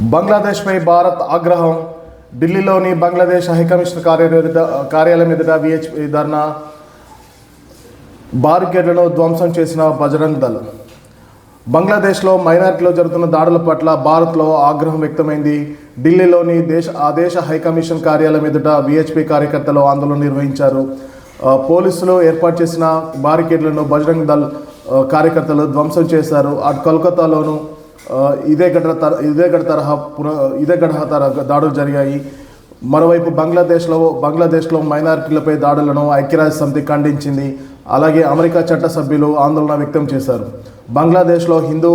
బంగ్లాదేశ్పై భారత్ ఆగ్రహం ఢిల్లీలోని బంగ్లాదేశ్ హైకమిషన్ కార్యాలయ కార్యాలయం ఎదుట విహెచ్పి ధర్నా బారికేడ్లను ధ్వంసం చేసిన బజరంగ్ దళ్. బంగ్లాదేశ్లో మైనారిటీలో జరుగుతున్న దాడుల పట్ల భారత్లో ఆగ్రహం వ్యక్తమైంది. ఢిల్లీలోని దేశ ఆ దేశ హైకమిషన్ కార్యాలయం ఎదుట విహెచ్పి కార్యకర్తలు ఆందోళన నిర్వహించారు. పోలీసులు ఏర్పాటు చేసిన బారికేడ్లను బజరంగ్ దళ్ కార్యకర్తలు ధ్వంసం చేశారు. అటు కోల్కతాలోను ఇదే ఘటన తర ఇదే ఘట తరహా పున ఇదే ఘట తరహా దాడులు జరిగాయి. మరోవైపు బంగ్లాదేశ్లో బంగ్లాదేశ్లో మైనారిటీలపై దాడులను ఐక్యరాజ్య సమితి ఖండించింది. అలాగే అమెరికా చట్ట సభ్యులు ఆందోళన వ్యక్తం చేశారు. బంగ్లాదేశ్లో హిందూ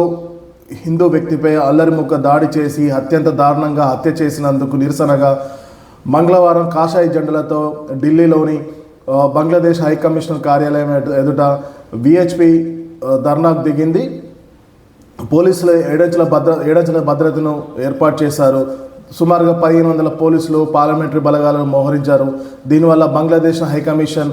హిందూ వ్యక్తిపై అల్లరిముక్క దాడి చేసి అత్యంత దారుణంగా హత్య చేసినందుకు నిరసనగా మంగళవారం కాషాయ జెండలతో ఢిల్లీలోని బంగ్లాదేశ్ హైకమిషనర్ కార్యాలయం ఎదుట విహెచ్పి ధర్నాకు దిగింది. పోలీసులు ఏడంచెల భద్ర ఏడంచెల భద్రతను ఏర్పాటు చేశారు. సుమారుగా పదిహేను వందల పోలీసులు పార్లమెంటరీ బలగాలను మోహరించారు. దీనివల్ల బంగ్లాదేశ్ హైకమిషన్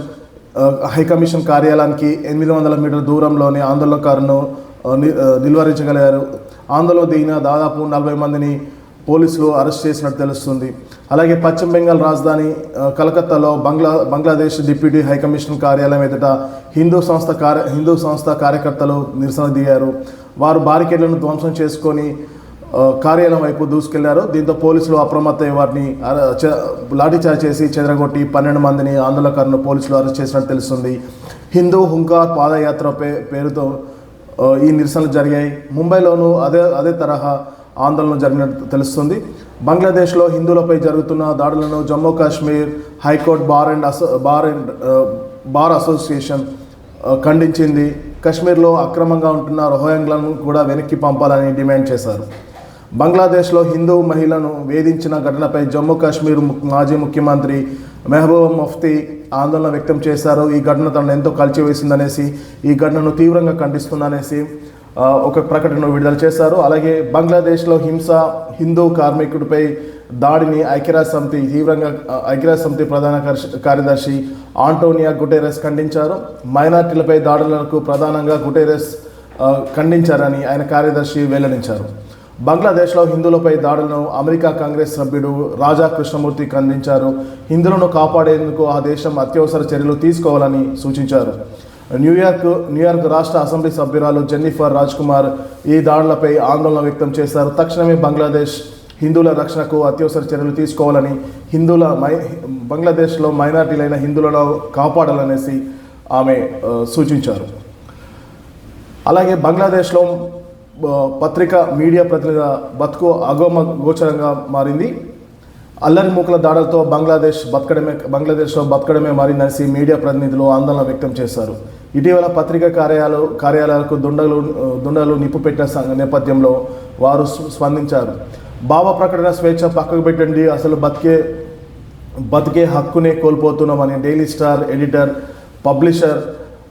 హైకమిషన్ కార్యాలయానికి ఎనిమిది వందల మీటర్ల దూరంలోని ఆందోళనకారులను ని- నిలువరించగలిగారు. ఆందోళన దిగిన దాదాపు నలభై మందిని పోలీసులు అరెస్ట్ చేసినట్టు తెలుస్తుంది. అలాగే పశ్చిమ బెంగాల్ రాజధాని కలకత్తాలో బంగ్లా బంగ్లాదేశ్ డిప్యూటీ హైకమిషన్ కార్యాలయం ఎదుట హిందూ సంస్థ కార్య హిందూ సంస్థ కార్యకర్తలు నిరసన దిగారు. వారు బారికేడ్లను ధ్వంసం చేసుకొని కార్యాలయం వైపు దూసుకెళ్ళారు. దీంతో పోలీసులు అప్రమత్త వారిని లాఠీచార్జ్ చేసి చెదరగొట్టి పన్నెండు మందిని ఆందోళనకారులను పోలీసులు అరెస్ట్ చేసినట్టు తెలుస్తుంది. హిందూ హుంకార్ పాదయాత్ర పే పేరుతో ఈ నిరసనలు జరిగాయి. ముంబైలోనూ అదే అదే తరహా ఆందోళన జరిగినట్టు తెలుస్తుంది. బంగ్లాదేశ్లో హిందువులపై జరుగుతున్న దాడులను Jammu Kashmir high court bar and అసో bar and bar association ఖండించింది. కశ్మీర్లో అక్రమంగా ఉంటున్న రోహింగ్లను కూడా వెనక్కి పంపాలని డిమాండ్ చేశారు. బంగ్లాదేశ్లో హిందూ మహిళను వేధించిన ఘటనపై జమ్మూ కాశ్మీర్ మాజీ ముఖ్యమంత్రి మెహబూబా ముఫ్తీ ఆందోళన వ్యక్తం చేశారు. ఈ ఘటన తనను ఎంతో కలిచివేసిందనేసి ఈ ఘటనను తీవ్రంగా ఖండిస్తుందనేసి ఒక ప్రకటన విడుదల చేశారు. అలాగే బంగ్లాదేశ్లో హింస హిందూ కార్మికుడిపై దాడిని ఐక్యరాజ్య సమితి తీవ్రంగా ఆ, ఐక్యరాజ్య సమితి ప్రధాన కార్య- కార్యదర్శి ఆంటోనియా గుటెరస్ ఖండించారు. మైనార్టీలపై దాడులకు ప్రధానంగా గుటెరస్ ఖండించారని ఆయన కార్యదర్శి వెల్లడించారు. బంగ్లాదేశ్లో హిందువులపై దాడులను అమెరికా కాంగ్రెస్ సభ్యుడు రాజా కృష్ణమూర్తి ఖండించారు. హిందువులను కాపాడేందుకు ఆ దేశం అత్యవసర చర్యలు తీసుకోవాలని సూచించారు. న్యూయార్క్ న్యూయార్క్ రాష్ట్ర అసెంబ్లీ సభ్యురాలు జెన్నిఫర్ రాజ్ కుమార్ ఈ దాడులపై ఆందోళన వ్యక్తం చేశారు. తక్షణమే బంగ్లాదేశ్ హిందువుల రక్షణకు అత్యవసర చర్యలు తీసుకోవాలని హిందువుల మై బంగ్లాదేశ్లో మైనార్టీలైన హిందువులను కాపాడాలనేసి ఆమె సూచించారు. అలాగే బంగ్లాదేశ్లో పత్రిక మీడియా ప్రతినిధి బతుకు అగోమ గోచరంగా మారింది. అల్లరి మూకల దాడులతో బంగ్లాదేశ్ బతకడమే బంగ్లాదేశ్లో బతకడమే మారిందనేసి మీడియా ప్రతినిధులు ఆందోళన వ్యక్తం చేశారు. ఇటీవల పత్రికా కార్యాలు కార్యాలయాలకు దుండలు దుండలు నిప్పు పెట్టిన సం- నేపథ్యంలో వారు స్పందించారు. భావ ప్రకటన స్వేచ్ఛ పక్కకు పెట్టండి అసలు బతికే బతికే హక్కునే కోల్పోతున్నామని daily star editor publisher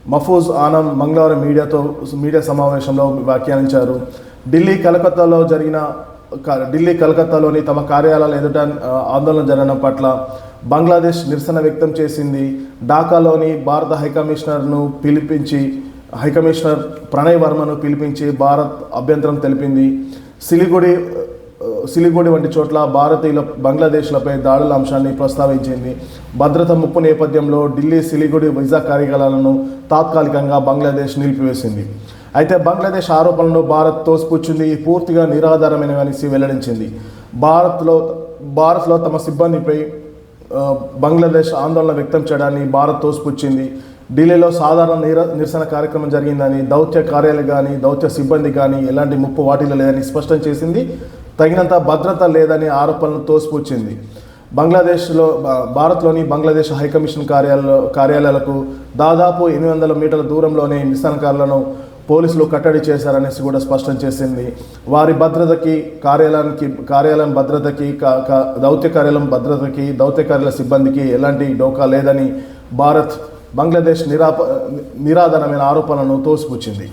Mahfuz Anam మంగళవారం మీడియాతో మీడియా సమావేశంలో వ్యాఖ్యానించారు. ఢిల్లీ కలకత్తాలో జరిగిన క- ఢిల్లీ కలకత్తాలోని తమ కార్యాలయాల ఎదుట ఆందోళన జరగడం పట్ల బంగ్లాదేశ్ నిరసన వ్యక్తం చేసింది. ఢాకాలోని భారత హైకమిషనర్ను పిలిపించి హైకమిషనర్ ప్రణయ్ వర్మను పిలిపించి భారత్ అభ్యంతరం తెలిపింది. సిలిగుడి సిలిగుడి వంటి చోట్ల భారతీయుల బంగ్లాదేశ్లపై దాడుల అంశాన్ని ప్రస్తావించింది. భద్రత ముప్పు నేపథ్యంలో ఢిల్లీ సిలిగుడి వీసా కార్యాలయాలను తాత్కాలికంగా బంగ్లాదేశ్ నిలిపివేసింది. అయితే బంగ్లాదేశ్ ఆరోపణలను భారత్ తోసిపుచ్చింది. పూర్తిగా పూర్తిగా నిరాధారమైనవనేసి వెల్లడించింది. భారత్లో భారత్లో తమ సిబ్బందిపై బంగ్లాదేశ్ ఆందోళన వ్యక్తం చేయడాన్ని భారత్ తోసిపుచ్చింది. ఢిల్లీలో సాధారణ నిర నిరసన కార్యక్రమం జరిగిందని దౌత్య కార్యాలయం కానీ దౌత్య సిబ్బంది కానీ ఎలాంటి ముప్పు వాటిలో లేదని స్పష్టం చేసింది. తగినంత భద్రత లేదని ఆరోపణలు తోసిపుచ్చింది. బంగ్లాదేశ్లో భారత్లోని బంగ్లాదేశ్ హైకమిషన్ కార్యాలయ కార్యాలయాలకు దాదాపు ఎనిమిది వందల మీటర్ల దూరంలోనే నిరసనకారులను పోలీసులు కట్టడి చేశారనేసి కూడా స్పష్టం చేసింది. వారి భద్రతకి కార్యాలయానికి కార్యాలయం భద్రతకి దౌత్య కార్యాలయం భద్రతకి దౌత్య కార్యాలయ సిబ్బందికి ఎలాంటి డోకా లేదని భారత్ బంగ్లాదేశ్ నిరాప నిరాధనమైన ఆరోపణలను తోసిపుచ్చింది.